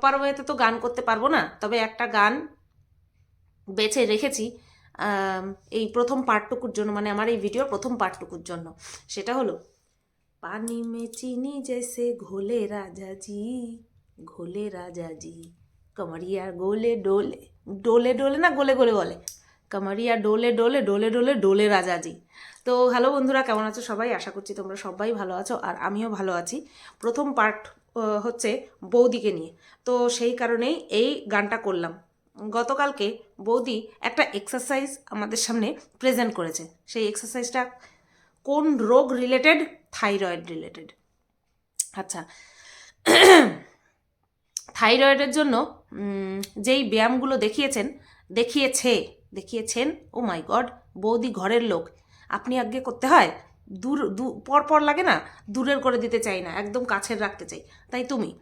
Proper ওয়েতে তো গান করতে পারব না, তবে একটা গান বেছে রেখেছি এই প্রথম পার্টটুকুর জন্য মানে আমার এই ভিডিওর প্রথম পার্টটুকুর জন্য। সেটা হলো, পানি মে চিনি জैसे ঘোলে রাজা জি ঘোলে রাজা জি কমরিয়া গোলে ডোলে ডোলে ডোলে না গোলে গোলে বলে, কামারিয়া ডোলে ডোলে ডোলে ডোলে ডোলে রাজাজি। তো হ্যালো বন্ধুরা, কেমন আছো সবাই? আশা করছি তোমরা সবাই ভালো আছো, আর আমিও ভালো আছি। প্রথম পার্ট হচ্ছে বৌদিকে নিয়ে। তো সেই কারণেই এই গানটা করলাম। গতকালকে বৌদি একটা এক্সারসাইজ আমাদের সামনে প্রেজেন্ট করেছে। সেই এক্সারসাইজটা কোন রোগ রিলেটেড থাইরয়েড রিলেটেড আচ্ছা। থাইরয়েডের জন্য যেই ব্যায়ামগুলো দেখিয়েছেন, দেখিয়েছে, দেখিয়েছেন ও মাই গড বৌদি ঘরের লোক। আপনি আগে করতে হয়? দূর, দূ- পর পর লাগে না, দূরের করে দিতে চাই না, একদম কাছের রাখতে চাই। তাই তুমি,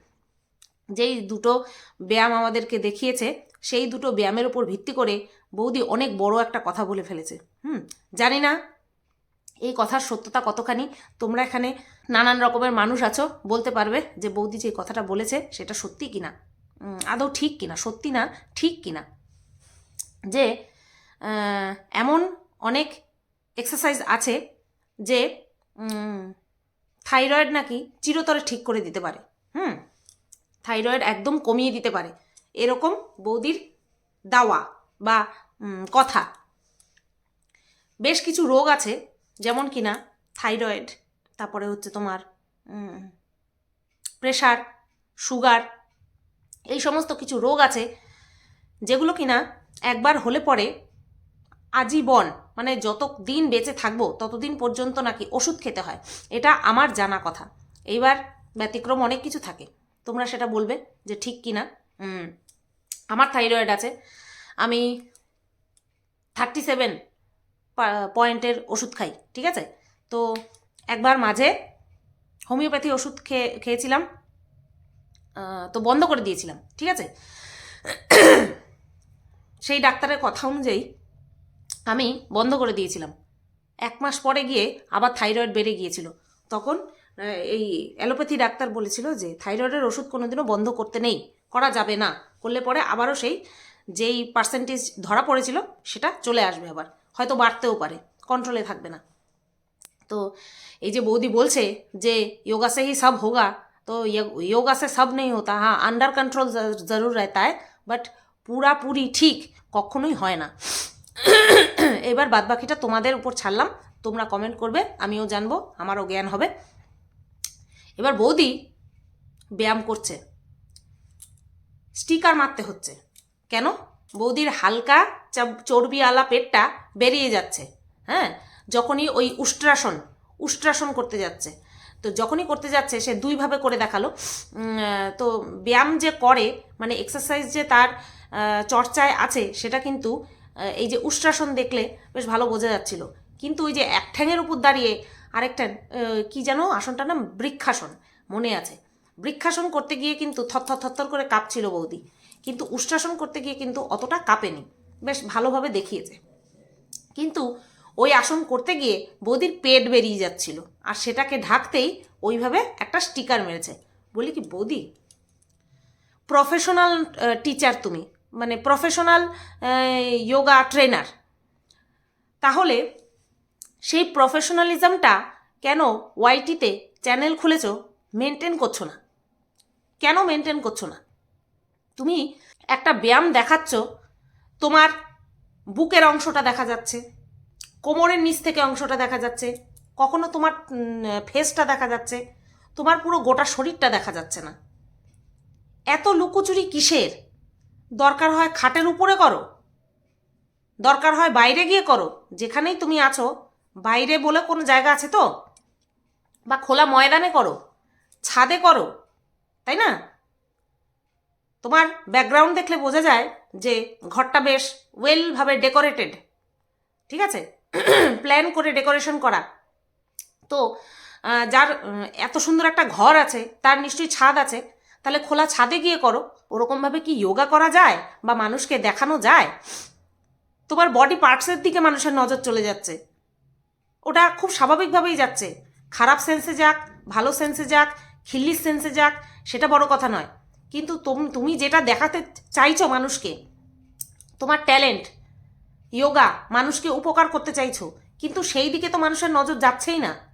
যেই দুটো ব্যায়াম আমাদেরকে দেখিয়েছে, সেই দুটো ব্যায়ামের উপর ভিত্তি করে বৌদি অনেক বড় একটা কথা বলে ফেলেছে। হুম, জানি না এই কথার সত্যতা কতখানি, তোমরা এখানে নানান রকমের মানুষ আছো, বলতে পারবে যে বৌদি যে কথাটা বলেছে, সেটা সত্যি কিনা? আদৌ ঠিক কিনা? সত্যি না, ঠিক কিনা? যে এমন অনেক এক্সারসাইজ আছে যে থাইরয়েড নাকি চিরতরে ঠিক করে দিতে পারে। হুম? থাইরয়েড একদম কমিয়ে দিতে পারে। এরকম বৌদির দাওয়া বা কথা। বেশ কিছু রোগ আছে, যেমন কিনা থাইরয়েড, তারপরে হচ্ছে তোমার প্রেশার সুগার, এই সমস্ত কিছু রোগ আছে, যেগুলো কিনা একবার হলে পরে আজীবন মানে যত দিন বেঁচে থাকব, ততদিন পর্যন্ত নাকি ওষুধ খেতে হয়। এটা আমার জানা কথা। এইবার ব্যতিক্রম অনেক কিছু থাকে। তোমরা সেটা বলবে যে ঠিক কি না আমার থাইরয়েড আছে। আমি থার্টি সেভেন পয়েন্টের ওষুধ খাই, ঠিক আছে? তো একবার মাঝে হোমিওপ্যাথি ওষুধ খেয়ে, খেয়েছিলাম। তো বন্ধ করে দিয়েছিলাম, ঠিক আছে? সেই ডাক্তারের কথা অনুযায়ী আমি বন্ধ করে দিয়েছিলাম এক মাস পরে গিয়ে আবার থাইরয়েড বেড়ে গিয়েছিল তখন আহ, এই অ্যালোপ্যাথি ডাক্তার বলেছিল যে থাইরয়েডের ওষুধ কোনোদিনও বন্ধ করতে নেই করা যাবে না করলে পরে আবারও সেই যেই পার্সেন্টেজ ধরা পড়েছিল সেটা চলে আসবে আবার হয়তো বাড়তেও পারে কন্ট্রোলে থাকবে না তো এই যে বৌদি বলছে যে योगा से ही सब होगा तो ये- योगा से सब नहीं होता हाँ अंडर कंट्रोल जरूर रहता है বাট পুরাপুরি ঠিক কখনোই হয় না এবার বাদবাকিটা তোমাদের উপর ছাড়লাম। তোমরা কমেন্ট করবে, আমিও জানব, আমারও জ্ঞান হবে। এবার বৌদি ব্যায়াম করছে। স্টিকার মারতে হচ্ছে। কেন? বৌদির হালকা চর্বিওয়ালা পেটটা বেরিয়ে যাচ্ছে। হ্যাঁ? যখনই ওই উষ্ট্রাসন উষ্ট্রাসন করতে যাচ্ছে। তো যখনই করতে যাচ্ছে, সে দুইভাবে করে দেখাল। তো ব্যায়াম যে করে মানে এক্সারসাইজ যে তার চর্চায় আছে, সেটা কিন্তু এই যে উষ্ট্রাসন দেখলে বেশ ভালো বোঝা যাচ্ছিল। কিন্তু ওই যে এক ঠ্যাঙের উপর দাঁড়িয়ে আরেকটা কি যেন আসনটার নাম? বৃক্ষাসন মনে আছে। বৃক্ষাসন করতে গিয়ে কিন্তু থরথর থরথর করে কাঁপছিল বৌদি। কিন্তু উষ্ট্রাসন করতে গিয়ে কিন্তু অতটা কাঁপেনি। বেশ ভালোভাবে দেখিয়েছে। কিন্তু ওই আসন করতে গিয়ে বৌদির পেট বেরিয়ে যাচ্ছিল। আর সেটাকে ঢাকতেই ওইভাবে একটা স্টিকার মেরেছে। বলি কি, বৌদি প্রফেশনাল টিচার তুমি। মানে প্রফেশনাল যোগা ট্রেনার তাহলে সেই প্রফেশনালিজমটা কেন ওয়াইটিতে চ্যানেল খুলেছ মেনটেন করছ না? কেন মেনটেন করছ না? তুমি একটা ব্যায়াম দেখাচ্ছ, তোমার বুকের অংশটা দেখা যাচ্ছে, কোমরের নিচ থেকে অংশটা দেখা যাচ্ছে, কখনো তোমার ফেসটা দেখা যাচ্ছে, তোমার পুরো গোটা শরীরটা দেখা যাচ্ছে না। এত লুকোচুরি কিসের? দরকার হয় খাটের উপরে করো। দরকার হয় বাইরে গিয়ে করো। যেখানেই তুমি আছো, বাইরে বলে কোনো জায়গা আছে তো? বা খোলা ময়দানে করো। ছাদে করো। তাই না? তোমার ব্যাকগ্রাউন্ড দেখলে বোঝা যায় যে ঘরটা বেশ ওয়েলভাবে ডেকোরেটেড ঠিক আছে? প্ল্যান করে ডেকোরেশন করা। তো যার এত সুন্দর একটা ঘর আছে, তার নিশ্চয়ই ছাদ আছে। তাহলে খোলা ছাদে গিয়ে করো। ওরকমভাবে কি যোগা করা যায়? বা মানুষকে দেখানো যায়? তোমার বডি পার্টসের দিকে মানুষের নজর চলে যাচ্ছে। ওটা খুব স্বাভাবিকভাবেই যাচ্ছে। খারাপ সেন্সে যাক, ভালো সেন্সে যাক খিল্লির সেন্সে যাক, সেটা বড় কথা নয়। কিন্তু তুম- যেটা দেখাতে চাইছো মানুষকে, তোমার ট্যালেন্ট যোগা মানুষকে উপকার করতে চাইছো, কিন্তু সেই দিকে তো মানুষের নজর যাচ্ছেই না।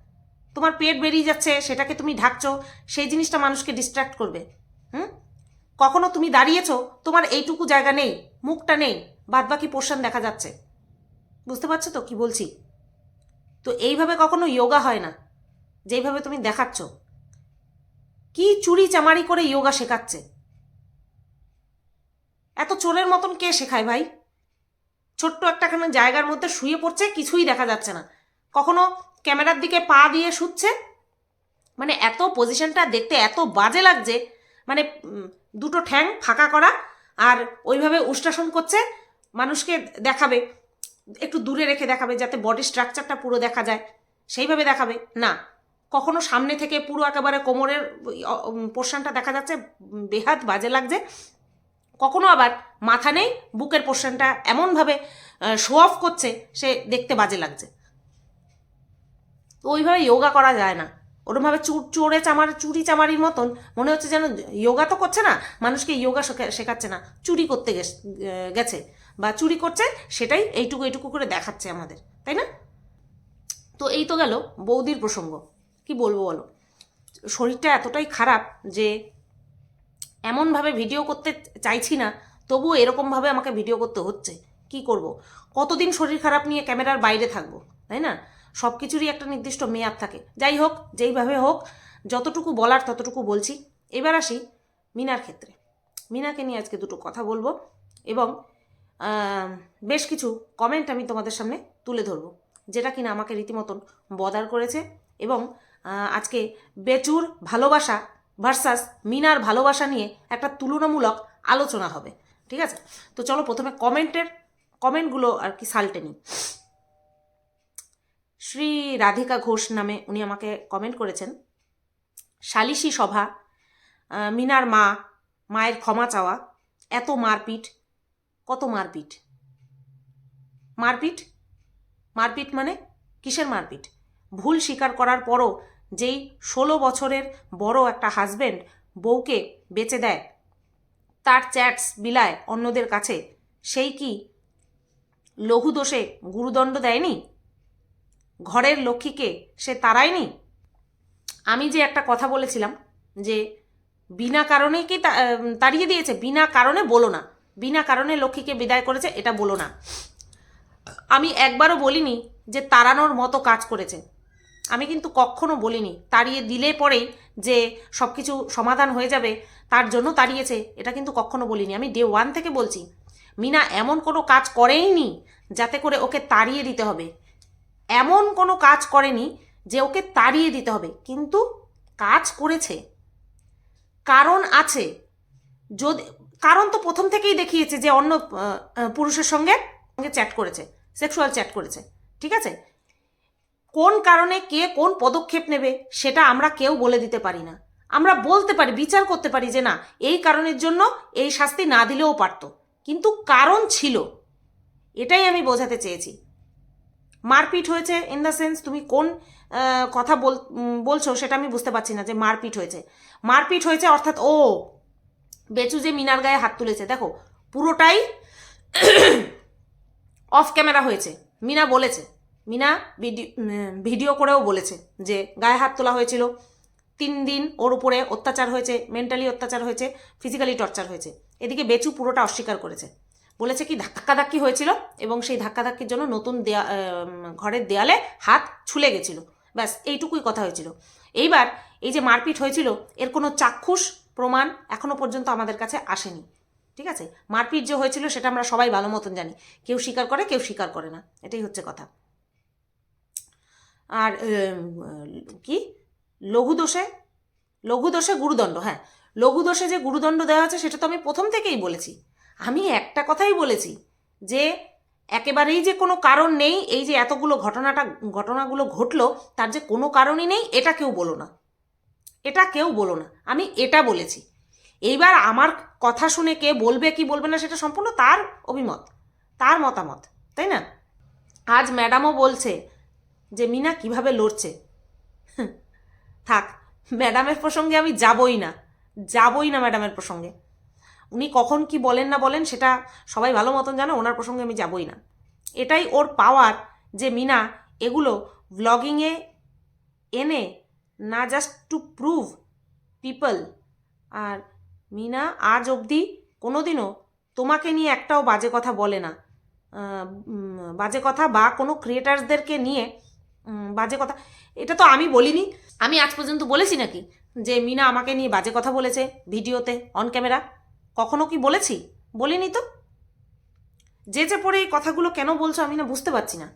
তোমার পেট বেরিয়ে যাচ্ছে, সেটাকে তুমি ঢাকছো, সেই জিনিসটা মানুষকে ডিস্ট্র্যাক্ট করবে। হুম? কখনো তুমি দাঁড়িয়েছো, তোমার এইটুকু জায়গা নেই, মুখটা নেই বাদ বাকি পোর্শন দেখা যাচ্ছে। বুঝতে পারছ তো কি বলছি? তো এইভাবে কখনো যোগা হয় না যেইভাবে তুমি দেখাচ্ছ। কি চুরি চামারি করে যোগা শেখাচ্ছে? এত চোরের মতন কে শেখায় ভাই? ছোট্ট একটাখানে জায়গার মধ্যে শুয়ে পড়ছে, কিছুই দেখা যাচ্ছে না। কখনো ক্যামেরার দিকে পা দিয়ে শুচ্ছে? মানে এত পজিশনটা দেখতে এত বাজে লাগছে। মানে দুটো ঠ্যাং ফাঁকা করা আর ওইভাবে উষ্টাসন করছে, মানুষকে দেখাবে, একটু দূরে রেখে দেখাবে যাতে বডি স্ট্রাকচারটা পুরো দেখা যায়। সেইভাবে দেখাবে? না। কখনো সামনে থেকে পুরো একেবারে কোমরের পোর্শনটা দেখা যাচ্ছে, বেহাত বাজে লাগছে। কখনো আবার মাথা নেই, বুকের পোর্শনটা এমনভাবে শো অফ করছে, সে দেখতে বাজে লাগছে। তো ওইভাবে যোগা করা যায় না। ওরমভাবে চুর চোরে চামার, চুরি চামারির মতন মনে হচ্ছে যেন যোগা তো করছে না, মানুষকে যোগা শেখাচ্ছে না, চুরি করতে গেছ- বা চুরি করছে সেটাই এইটুকু এইটুকু করে দেখাচ্ছে আমাদের, তাই না? তো এই তো গেল বৌদির প্রসঙ্গ, কি বলব বলো? শরীরটা এতটাই খারাপ যে এমনভাবে ভিডিও করতে চাইছি না, তবুও এরকমভাবে আমাকে ভিডিও করতে হচ্ছে, কি করব? কতদিন শরীর খারাপ নিয়ে ক্যামেরার বাইরে থাকব, তাই না? সব কিছুরই একটা নির্দিষ্ট মেয়াদ থাকে। যাই হোক, যেইভাবে হোক, যতটুকু বলার ততটুকু বলছি। এবার আসি মিনার ক্ষেত্রে। মিনাকে নিয়ে আজকে দুটো কথা বলব এবং বেশ কিছু কমেন্ট আমি তোমাদের সামনে তুলে ধরবো, যেটা কিনা আমাকে রীতিমতন বদার করেছে এবং আজকে বেচুর ভালোবাসা ভার্সাস মিনার ভালোবাসা নিয়ে একটা তুলনামূলক আলোচনা হবে। ঠিক আছে? তো চলো প্রথমে কমেন্টের কমেন্টগুলো আর কি সাল্টে নিই। শ্রী রাধিকা ঘোষ নামে উনি আমাকে কমেন্ট করেছেন। সালিশি সভা মিনার মা, মায়ের ক্ষমা চাওয়া, এত মারপিট, কত মারপিট? মারপিট? মারপিট মানে কিসের মারপিট? ভুল স্বীকার করার পরও যেই ষোলো বছরের বড় একটা হাজব্যান্ড বউকে বেচে দেয়, তার চ্যাটস বিলায় অন্যদের কাছে, সেই কি লঘু দোষে গুরুদণ্ড দেয়নি? ঘরের লক্ষ্মীকে সে তাড়ায়নি? আমি যে একটা কথা বলেছিলাম যে বিনা কারণে কি তাড়িয়ে দিয়েছে, বিনা কারণে বলো না। বিনা কারণে লক্ষ্মীকে বিদায় করেছে, এটা বলো না। আমি একবারও বলিনি যে তাড়ানোর মতো কাজ করেছে। আমি কিন্তু কখনো বলিনি, তাড়িয়ে দিলে পরেই যে সব কিছু সমাধান হয়ে যাবে, তার জন্য তাড়িয়েছে, এটা কিন্তু কখনো বলিনি। আমি ডে ওয়ান থেকে বলছি, মিনা এমন কোনো কাজ করেইনি যাতে করে ওকে তাড়িয়ে দিতে হবে। এমন কোনো কাজ করেনি যে ওকে তাড়িয়ে দিতে হবে। কিন্তু কাজ করেছে। কারণ আছে। যদি, কারণ তো প্রথম থেকেই দেখিয়েছে যে অন্য পুরুষের সঙ্গে চ্যাট করেছে, সেক্সুয়াল চ্যাট করেছে। ঠিক আছে? কোন কারণে কে কোন পদক্ষেপ নেবে সেটা আমরা কেউ বলে দিতে পারি না। আমরা বলতে পারি, বিচার করতে পারি যে না, এই কারণের জন্য এই শাস্তি না দিলেও পারতো। কিন্তু কারণ ছিল। এটাই আমি বোঝাতে চেয়েছি। মারপিট হয়েছে ইন দ্য সেন্স তুমি কোন কথা বল বলছো সেটা আমি বুঝতে পারছি না যে মারপিট হয়েছে। মারপিট হয়েছে অর্থাৎ ও, বেচু যে মিনার গায়ে হাত তুলেছে, দেখো, পুরোটাই অফ ক্যামেরা হয়েছে। মিনা বলেছে, মিনা ভিডিও ভিডিও করেও বলেছে যে গায়ে হাত তোলা হয়েছিল। তিন দিন ওর উপরে অত্যাচার হয়েছে মেন্টালি অত্যাচার হয়েছে ফিজিক্যালি টর্চার হয়েছে। এদিকে বেচু পুরোটা অস্বীকার করেছে। বলেছে কি ধাক্কাধাক্কি হয়েছিল এবং সেই ধাক্কাধাক্কির জন্য নতুন দেয়া ঘরের দেয়ালে হাত ছুলে গেছিল। ব্যাস, এইটুকুই কথা হয়েছিল। এইবার এই যে মারপিট হয়েছিল, এর কোনো চাক্ষুষ প্রমাণ এখনও পর্যন্ত আমাদের কাছে আসেনি। ঠিক আছে? মারপিট যে হয়েছিল সেটা আমরা সবাই ভালো মতন জানি। কেউ স্বীকার করে, কেউ স্বীকার করে না। এটাই হচ্ছে কথা। আর কি? লঘু দোষে লঘু দোষে গুরুদণ্ড হ্যাঁ। লঘু দোষে যে গুরুদণ্ড দেওয়া আছে সেটা তো আমি প্রথম থেকেই বলেছি। আমি একটা কথাই বলেছি যে একেবারেই যে কোনো কারণ নেই এই যে এতগুলো ঘটনাটা, ঘটনাগুলো ঘটলো, তার যে কোনো কারণই নেই, এটা কেউ বলো না। এটা কেউ বলো না। আমি এটা বলেছি। এইবার আমার কথা শুনে কে বলবে, কি বলবে না, সেটা সম্পূর্ণ তার অভিমত, তার মতামত, তাই না? আজ ম্যাডামও বলছে যে, মিনা, কীভাবে লড়ছে? থাক, ম্যাডামের প্রসঙ্গে আমি যাবই না যাবই না ম্যাডামের প্রসঙ্গে। উনি কখন কি বলেন না বলেন, সেটা সবাই ভালো মতন জানো, ওনার প্রসঙ্গে আমি যাবই না। এটাই ওর পাওয়ার যে মিনা, এগুলো ব্লগিংয়ে এনে না জাস্ট টু প্রুভ পিপল আর মিনা আজ অবধি কোনোদিনও তোমাকে নিয়ে একটাও বাজে কথা বলে না। বাজে কথা বা কোনো ক্রিয়েটার্সদেরকে নিয়ে বাজে কথা, এটা তো আমি বলিনি, আমি আজ পর্যন্ত বলেছি নাকি যে মিনা আমাকে নিয়ে বাজে কথা বলেছে ভিডিওতে অন ক্যামেরা কখনো কি বলেছি? বলিনি তো। যে যে পরে এই কথাগুলো কেন বলছো আমি না বুঝতে পারছি না।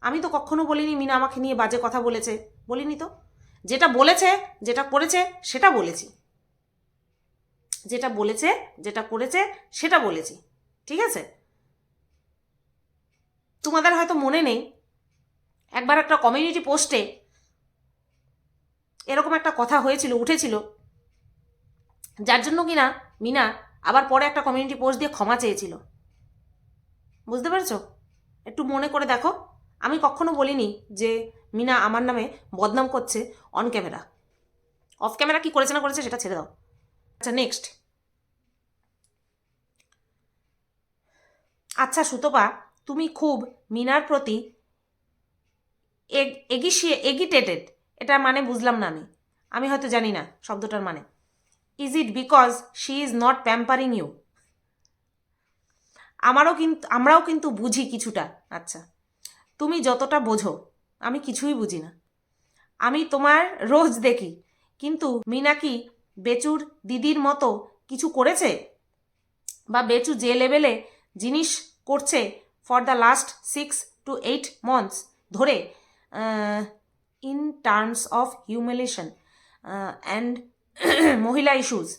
আমি তো কখনো বলিনি মিনা আমাকে নিয়ে বাজে কথা বলেছে। বলিনি তো। যেটা বলেছে, যেটা করেছে, সেটা বলেছি। যেটা বলেছে, যেটা করেছে, সেটা বলেছি। ঠিক আছে? তোমাদের হয়তো মনে নেই, একবার একটা কমিউনিটি পোস্টে এরকম একটা কথা হয়েছিল, উঠেছিল। যার জন্য কিনা মিনা আবার পরে একটা কমিউনিটি পোস্ট দিয়ে ক্ষমা চেয়েছিল। বুঝতে পেরেছ? একটু মনে করে দেখো। আমি কখনো বলিনি যে মিনা আমার নামে বদনাম করছে অন ক্যামেরা অফ ক্যামেরা কি করেছে না করেছে সেটা ছেড়ে দাও। আচ্ছা নেক্সট আচ্ছা সুতপা, তুমি খুব মিনার প্রতি এগিটেটেড। এটা মানে বুঝলাম না আমি। আমি হয়তো জানি না শব্দটার মানে। Is it because she is not pampering you আমারও কিন্তু আমরাও কিন্তু বুঝি কিছুটা। আচ্ছা তুমি যতটা বোঝো, আমি কিছুই বুঝি না। আমি তোমার রোজ দেখি, কিন্তু মিনা কি বেচুর দিদির মতো কিছু করেছে? বা বেচু যে লেভেলে জিনিস করছে for the last six to eight months ধরে in terms of humiliation and মহিলা issues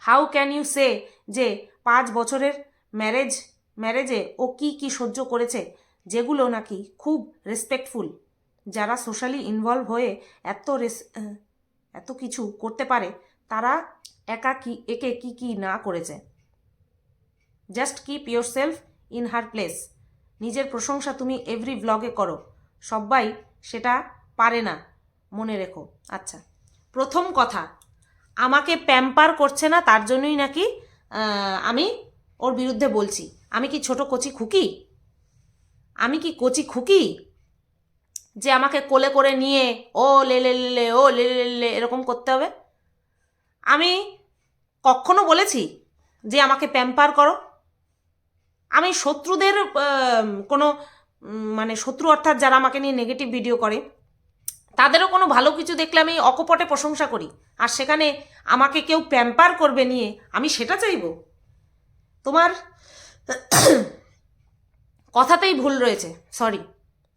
how can you say যে পাঁচ বছরের ম্যারেজ ম্যারেজে ও কি কি সহ্য করেছে? যেগুলো নাকি খুব রেসপেক্টফুল যারা সোশ্যালি ইনভলভ হয়ে এত রেস এত কিছু করতে পারে, তারা একা কি, একে কি কি না করেছে? Just keep yourself in her place নিজের প্রশংসা তুমি এভরি ব্লগে করো। সবাই সেটা পারে না। মনে রেখো। আচ্ছা। প্রথম কথা, আমাকে প্যাম্পার করছে না, তার জন্যই নাকি আমি ওর বিরুদ্ধে বলছি। আমি কি ছোট কচি খুকি? আমি কি কচি খুকি? যে আমাকে কোলে করে নিয়ে, ও লে লে লে ও লে লে লে এরকম করতে হবে? আমি কখনো বলেছি যে আমাকে প্যাম্পার করো? আমি শত্রুদের কোনো মানে শত্রু অর্থাৎ যারা আমাকে নিয়ে নেগেটিভ ভিডিও করে তাদেরও কোনো ভালো কিছু দেখলে আমি অকপটে প্রশংসা করি। আর সেখানে আমাকে কেউ প্যাম্পার করবে নিয়ে আমি সেটা চাইব। তোমার কথাতেই ভুল রয়েছে সরি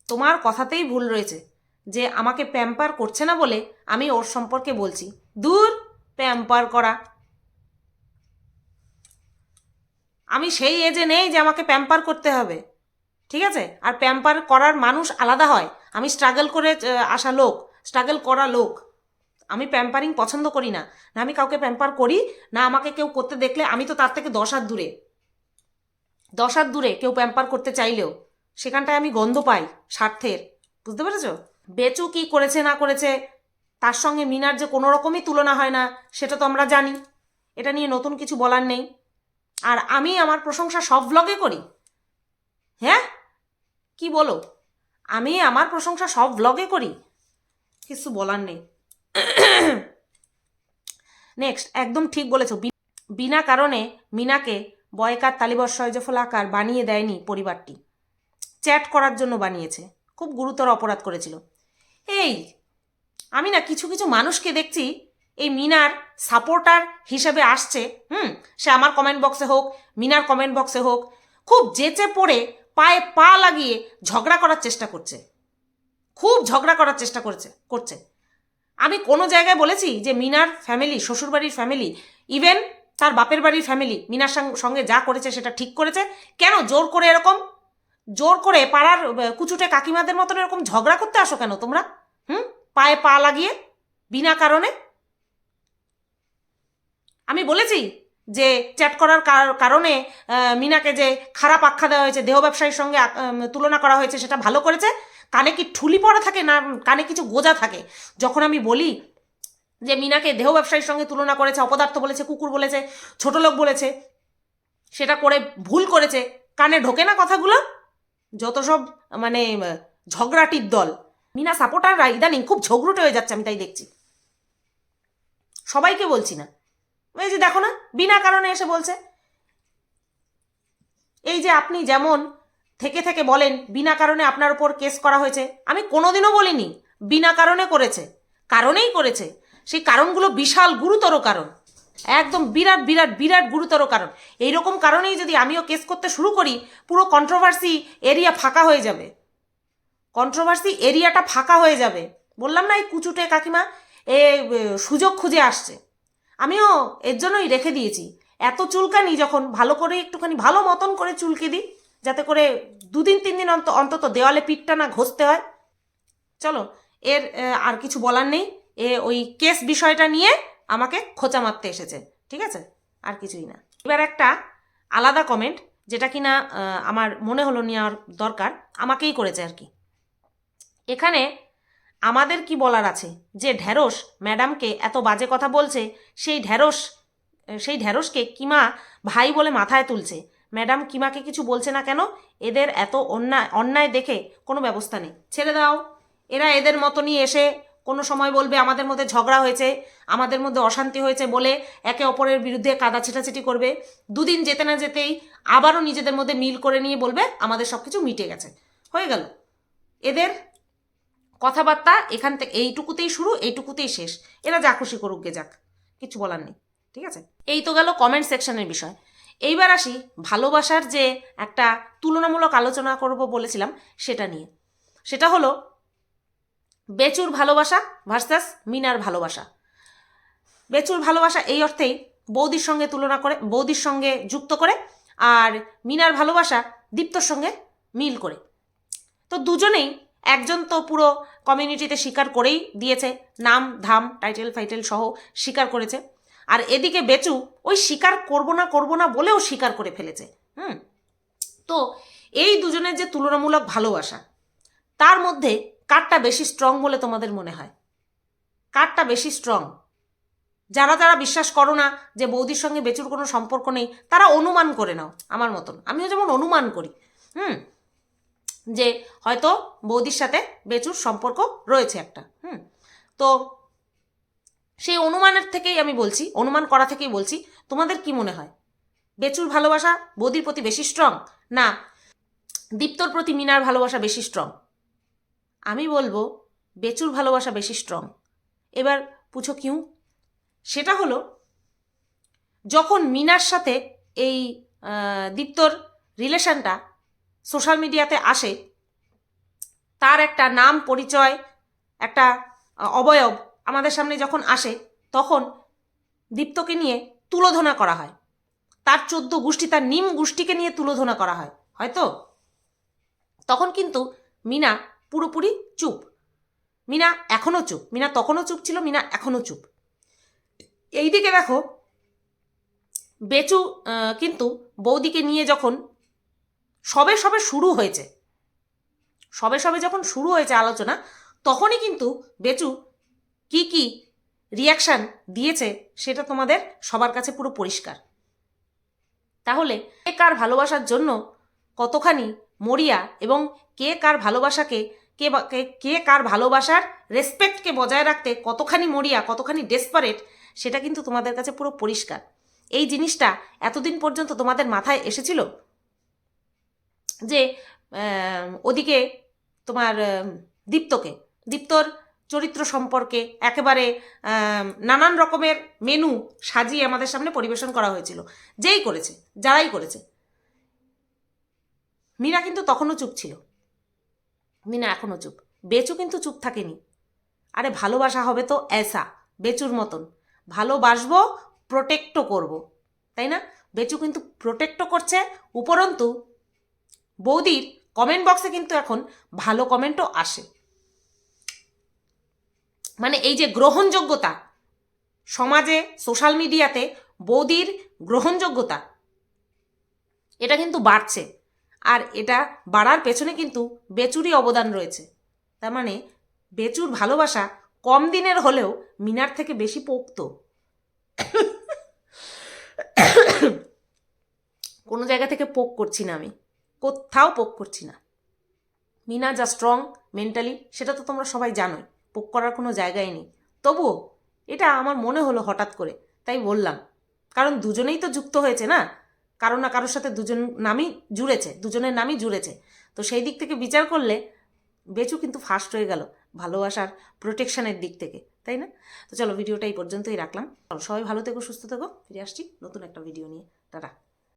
তোমার কথাতেই ভুল রয়েছে যে আমাকে প্যাম্পার করছে না বলে আমি ওর সম্পর্কে বলছি। দূর, প্যাম্পার করা। আমি সেই এজে নেই যে আমাকে প্যাম্পার করতে হবে। ঠিক আছে? আর প্যাম্পার করার মানুষ আলাদা হয়। আমি স্ট্রাগল করে আসা লোক স্ট্রাগল করা লোক। আমি প্যাম্পারিং পছন্দ করি না। না আমি কাউকে প্যাম্পার করি, না আমাকে কেউ করতে দেখলে আমি তো তার থেকে দশ হাত দূরে। দশ হাত দূরে কেউ প্যাম্পার করতে চাইলেও সেখানটায় আমি গন্ধ পাই, স্বার্থের। বুঝতে পেরেছ? বেচু কি করেছে, না করেছে, তার সঙ্গে মিনার যে কোনো রকমই তুলনা হয় না, সেটা তো আমরা জানি। এটা নিয়ে নতুন কিছু বলার নেই। আর আমি আমার প্রশংসা সব ব্লগে করি। হ্যাঁ? কি বলো? আমি আমার প্রশংসা সব ব্লগে করি। কিছু বলার নেই। নেক্সট একদম ঠিক বলেছ। বিনা কারণে মিনাকে বয়কার তালিবর সয়জফল আকার বানিয়ে দেয়নি পরিবারটি। চ্যাট করার জন্য বানিয়েছে। খুব গুরুতর অপরাধ করেছিল। এই, আমি না কিছু কিছু মানুষকে দেখছি, এই মিনার সাপোর্টার হিসেবে আসছে। হুম, সে আমার কমেন্ট বক্সে হোক, মিনার কমেন্ট বক্সে হোক, খুব যেচে পড়ে পায়ে পা লাগিয়ে ঝগড়া করার চেষ্টা করছে। খুব ঝগড়া করার চেষ্টা করছে করছে। আমি কোনো জায়গায় বলেছি যে মিনার ফ্যামিলি শ্বশুরবাড়ির ফ্যামিলি ইভেন তার বাপের বাড়ির ফ্যামিলি মিনার সঙ্গ- যা করেছে সেটা ঠিক করেছে। কেন জোর করে এরকম? জোর করে পাড়ার কুচুটে কাকিমাদের মতন এরকম ঝগড়া করতে আসো কেন তোমরা? হুম? পায়ে পা লাগিয়ে, বিনা কারণে? আমি বলেছি যে চ্যাট করার কার- কারণে মিনাকে যে খারাপ আখ্যা দেওয়া হয়েছে, দেহ ব্যবসায়ীর সঙ্গে তুলনা করা হয়েছে, সেটা ভালো করেছে, কানে কি ঠুলি পড়া থাকে না কানে কিছু গোজা থাকে? যখন আমি বলি যে মিনাকে দেহ ব্যবসায়ীর সঙ্গে তুলনা করেছে, অপদার্থ বলেছে, কুকুর বলেছে, ছোট লোক বলেছে, সেটা করে ভুল করেছে, কানে ঢোকে না কথাগুলো? যত সব মানে ঝগড়াটির দল। মিনা সাপোর্টাররা ইদানিং খুব ঝগড়ুটে হয়ে যাচ্ছে, আমি তাই দেখছি। সবাইকে বলছি না। এই যে দেখো না বিনা কারণে এসে বলছে। এই যে আপনি যেমন থেকে থেকে বলেন বিনা কারণে আপনার উপর কেস করা হয়েছে আমি কোনোদিনও বলিনি বিনা কারণে করেছে কারণেই করেছে। সেই কারণগুলো বিশাল গুরুতর কারণ। একদম বিরাট বিরাট বিরাট গুরুতর কারণ। এইরকম কারণেই যদি আমিও কেস করতে শুরু করি পুরো কন্ট্রোভার্সি এরিয়া ফাঁকা হয়ে যাবে। কন্ট্রোভার্সি এরিয়াটা ফাঁকা হয়ে যাবে। বললাম না এই কুচুটে কাকিমা এ, সুযোগ খুঁজে আসছে। আমিও এর জন্যই রেখে দিয়েছি। এত চুলকানি যখন ভালো করে একটুখানি ভালো মতন করে চুলকে দিই যাতে করে দুদিন তিন দিন অন্ত অন্তত দেওয়ালে পিঠটা না ঘষতে হয়। চলো এর আর কিছু বলার নেই। এ ওই কেস বিষয়টা নিয়ে আমাকে খোঁচা মারতে এসেছে ঠিক আছে? আর কিছুই না। এবার একটা আলাদা কমেন্ট যেটা কিনা আহ, আমার মনে হলো নেওয়ার দরকার আমাকেই করেছে আর কি। এখানে আমাদের কি বলার আছে? যে ঢ্যাঁড়স ম্যাডামকে এত বাজে কথা বলছে, সেই ঢ্যাঁড়স সেই ঢ্যাঁড়সকে কিমা ভাই বলে মাথায় তুলছে। ম্যাডাম কিমাকে কিছু বলছে না কেন? এদের এত অন্যায় অন্যায় দেখে কোনো ব্যবস্থা নেই। ছেড়ে দাও। এরা এদের মতনই এসে কোনো সময় বলবে, আমাদের মধ্যে ঝগড়া হয়েছে, আমাদের মধ্যে অশান্তি হয়েছে বলে একে অপরের বিরুদ্ধে কাদা ছিটাছিটি করবে। দুদিন যেতে না যেতেই আবারও নিজেদের মধ্যে মিল করে নিয়ে বলবে, আমাদের সব কিছু মিটে গেছে। হয়ে গেল। এদের কথাবার্তা এখান থেকে, এইটুকুতেই শুরু, এইটুকুতেই শেষ। এরা যা খুশি করুক গে যাক। কিছু বলার নেই, ঠিক আছে? এই তো গেল কমেন্ট সেকশনের বিষয়। এইবার আসি ভালোবাসার যে একটা তুলনামূলক আলোচনা করব বলেছিলাম, সেটা নিয়ে। সেটা হলো, বেচুর ভালোবাসা ভার্সাস মিনার ভালোবাসা। বেচুর ভালোবাসা এই অর্থেই বৌদির সঙ্গে তুলনা করে, বৌদির সঙ্গে যুক্ত করে, আর মিনার ভালোবাসা দীপ্তর সঙ্গে মিল করে। তো দুজনেই, একজন তো পুরো কমিউনিটিতে স্বীকার করেই দিয়েছে। নাম, ধাম টাইটেল ফাইটেল সহ স্বীকার করেছে। আর এদিকে বেচু ওই স্বীকার করব না করব না বলেও স্বীকার করে ফেলেছে। হুম। তো এই দুজনের যে তুলনামূলক ভালোবাসা, তার মধ্যে কারটা বেশি স্ট্রং বলে তোমাদের মনে হয়? কারটা বেশি স্ট্রং যারা যারা বিশ্বাস করো না যে বৌদির সঙ্গে বেচুর কোনো সম্পর্ক নেই, তারা অনুমান করে নাও, আমার মতন। আমিও যেমন অনুমান করি। হুম। যে হয়তো বৌদির সাথে বেচুর সম্পর্ক রয়েছে একটা, হুম? তো সেই অনুমানের থেকেই আমি বলছি, অনুমান করা থেকেই বলছি, তোমাদের কি মনে হয়? বেচুর ভালোবাসা বৌদির প্রতি বেশি স্ট্রং না, দীপ্তর প্রতি মিনার ভালোবাসা বেশি স্ট্রং আমি বলব, বেচুর ভালোবাসা বেশি স্ট্রং এবার পুছো কিউ। সেটা হলো, যখন মিনার সাথে এই দীপ্তর রিলেশনটা সোশ্যাল মিডিয়াতে আসে, তার একটা নাম, পরিচয়, একটা অবয়ব আমাদের সামনে যখন আসে, তখন দীপ্তকে নিয়ে তুলোধনা করা হয়। তার চোদ্দ গোষ্ঠী, তার নিম গোষ্ঠীকে নিয়ে তুলোধনা করা হয় হয়তো তখন কিন্তু মিনা পুরোপুরি চুপ। মিনা এখনও চুপ, মিনা তখনও চুপ ছিল, মিনা এখনও চুপ। এইদিকে দেখো, বেচু কিন্তু বৌদিকে নিয়ে যখন সবে সবে শুরু হয়েছে। সবে সবে যখন শুরু হয়েছে আলোচনা, তখনই কিন্তু বেচু কি কি রিয়াকশান দিয়েছে সেটা তোমাদের সবার কাছে পুরো পরিষ্কার। তাহলে কে কার ভালোবাসার জন্য কতখানি মরিয়া এবং কে কার ভালোবাসাকে, কে কে কার ভালোবাসার রেসপেক্টকে বজায় রাখতে কতখানি মরিয়া, কতখানি ডেসপারেট সেটা কিন্তু তোমাদের কাছে পুরো পরিষ্কার। এই জিনিসটা এতদিন পর্যন্ত তোমাদের মাথায় এসেছিল? যে ওদিকে তোমার দীপ্তকে, দীপ্তর চরিত্র সম্পর্কে একেবারে নানান রকমের মেনু সাজিয়ে আমাদের সামনে পরিবেশন করা হয়েছিল। যেই করেছে, যারাই করেছে। মীরা কিন্তু তখনও চুপ ছিল। মিনা এখনও চুপ। বেচু কিন্তু চুপ থাকেনি। আরে ভালোবাসা হবে তো এসা, বেচুর মতন। ভালোবাসবো প্রোটেক্টও করব। তাই না? বেচু কিন্তু প্রোটেক্টও করছে, উপরন্তু বৌদির কমেন্ট বক্সে কিন্তু এখন ভালো কমেন্টও আসে। মানে এই যে গ্রহণযোগ্যতা, সমাজে সোশ্যাল মিডিয়াতে বৌদির গ্রহণযোগ্যতা, এটা কিন্তু বাড়ছে। আর এটা বাড়ার পেছনে কিন্তু বেচুরই অবদান রয়েছে। তার মানে বেচুর ভালোবাসা কম দিনের হলেও মিনার থেকে বেশি পোক্ত। কোনো জায়গা থেকে পোক করছি না আমি। কোথাও পোক করছি না। মিনা যা স্ট্রং মেন্টালি সেটা তো তোমরা সবাই জানোই, পোক করার কোনো জায়গায় নেই। তবুও এটা আমার মনে হলো হঠাৎ করে, তাই বললাম, কারণ দুজনেই তো যুক্ত হয়েছে না? কারও না কারোর সাথে দুজন নামই জুড়েছে, দুজনের নামই জুড়েছে। তো সেই দিক থেকে বিচার করলে বেচু কিন্তু ফার্স্ট হয়ে গেল, ভালোবাসার প্রোটেকশনের দিক থেকে, তাই না? তো চলো, ভিডিওটা এই পর্যন্তই রাখলাম। চলো, সবাই ভালো থেকো, সুস্থ থেকো, ফিরে আসছি নতুন একটা ভিডিও নিয়ে। টাটা।